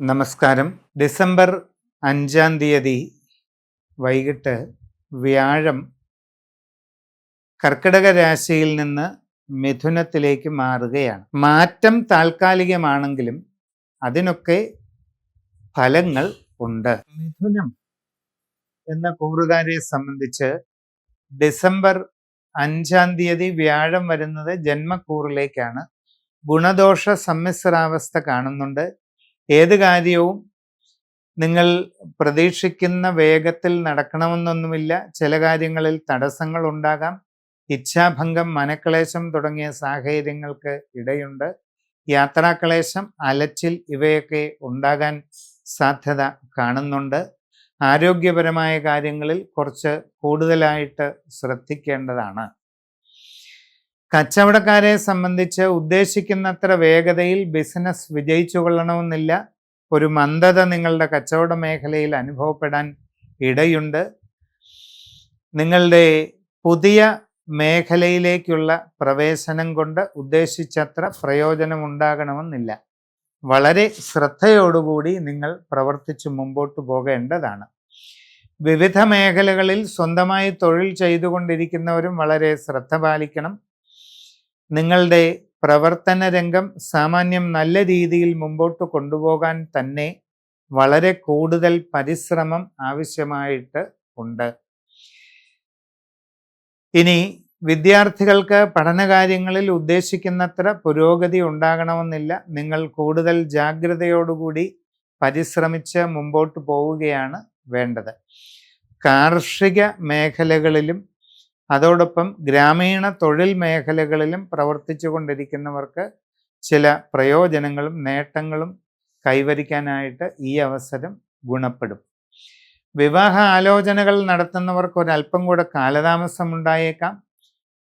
നമസ്കാരം. ഡിസംബർ അഞ്ചാം തീയതി വൈകിട്ട് വ്യാഴം കർക്കിടക രാശിയിൽ നിന്ന് മിഥുനത്തിലേക്ക് മാറുകയാണ്. മാറ്റം താൽക്കാലികമാണെങ്കിലും അതിനൊക്കെ ഫലങ്ങൾ ഉണ്ട്. മിഥുനം എന്ന കൂറുകാരെ സംബന്ധിച്ച് ഡിസംബർ അഞ്ചാം തീയതി വ്യാഴം വരുന്നത് ജന്മക്കൂറിലേക്കാണ്. ഗുണദോഷ സമ്മിശ്രാവസ്ഥ കാണുന്നുണ്ട്. ഏത് കാര്യവും നിങ്ങൾ പ്രതീക്ഷിക്കുന്ന വേഗത്തിൽ നടക്കണമെന്നൊന്നുമില്ല. ചില കാര്യങ്ങളിൽ തടസ്സങ്ങൾ ഉണ്ടാകാം. ഇച്ഛാഭംഗം മനക്ലേശം തുടങ്ങിയ സാഹചര്യങ്ങൾക്ക് ഇടയുണ്ട്. യാത്രാക്ലേശം അലച്ചിൽ ഇവയൊക്കെ ഉണ്ടാകാൻ സാധ്യത കാണുന്നുണ്ട്. ആരോഗ്യപരമായ കാര്യങ്ങളിൽ കുറച്ച് കൂടുതലായിട്ട് ശ്രദ്ധിക്കേണ്ടതാണ്. കച്ചവടക്കാരെ സംബന്ധിച്ച് ഉദ്ദേശിക്കുന്നത്ര വേഗതയിൽ ബിസിനസ് വിജയിച്ചു കൊള്ളണമെന്നില്ല ഒരു മന്ദത നിങ്ങളുടെ കച്ചവട മേഖലയിൽ അനുഭവപ്പെടാൻ ഇടയുണ്ട്. നിങ്ങളുടെ പുതിയ മേഖലയിലേക്കുള്ള പ്രവേശനം കൊണ്ട് ഉദ്ദേശിച്ചത്ര പ്രയോജനം ഉണ്ടാകണമെന്നില്ല വളരെ ശ്രദ്ധയോടുകൂടി നിങ്ങൾ പ്രവർത്തിച്ച് മുമ്പോട്ട് പോകേണ്ടതാണ്. വിവിധ മേഖലകളിൽ സ്വന്തമായി തൊഴിൽ ചെയ്തുകൊണ്ടിരിക്കുന്നവരും വളരെ ശ്രദ്ധ പാലിക്കണം. നിങ്ങളുടെ പ്രവർത്തന രംഗം സാമാന്യം നല്ല രീതിയിൽ മുമ്പോട്ട് കൊണ്ടുപോകാൻ തന്നെ വളരെ കൂടുതൽ പരിശ്രമം ആവശ്യമായിട്ട് ഉണ്ട്. ഇനി വിദ്യാർത്ഥികൾക്ക് പഠനകാര്യങ്ങളിൽ ഉദ്ദേശിക്കുന്നത്ര പുരോഗതി ഉണ്ടാകണമെന്നില്ല. നിങ്ങൾ കൂടുതൽ ജാഗ്രതയോടുകൂടി പരിശ്രമിച്ച് മുമ്പോട്ട് പോവുകയാണ് വേണ്ടത്. കാർഷിക മേഖലകളിലും അതോടൊപ്പം ഗ്രാമീണ തൊഴിൽ മേഖലകളിലും പ്രവർത്തിച്ചു കൊണ്ടിരിക്കുന്നവർക്ക് ചില പ്രയോജനങ്ങളും നേട്ടങ്ങളും കൈവരിക്കാനായിട്ട് ഈ അവസരം ഗുണപ്പെടും. വിവാഹ ആലോചനകൾ നടത്തുന്നവർക്ക് ഒരല്പം കൂടെ കാലതാമസം ഉണ്ടായേക്കാം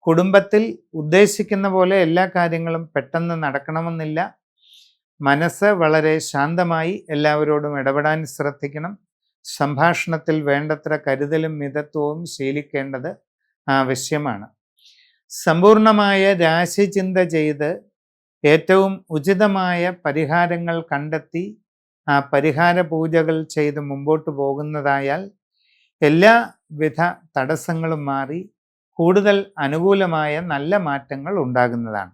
കുടുംബത്തിൽ ഉദ്ദേശിക്കുന്ന പോലെ എല്ലാ കാര്യങ്ങളും പെട്ടെന്ന് നടക്കണമെന്നില്ല. മനസ്സ് വളരെ ശാന്തമായി എല്ലാവരോടും ഇടപെടാൻ ശ്രദ്ധിക്കണം. സംഭാഷണത്തിൽ വേണ്ടത്ര കരുതലും മിതത്വവും ശീലിക്കേണ്ടത് ആവശ്യമാണ്. സമ്പൂർണമായ രാശിചിന്ത ചെയ്ത് ഏറ്റവും ഉചിതമായ പരിഹാരങ്ങൾ കണ്ടെത്തി ആ പരിഹാര പൂജകൾ ചെയ്ത് മുമ്പോട്ട് പോകുന്നതായാൽ എല്ലാവിധ തടസ്സങ്ങളും മാറി കൂടുതൽ അനുകൂലമായ നല്ല മാറ്റങ്ങൾ ഉണ്ടാകുന്നതാണ്.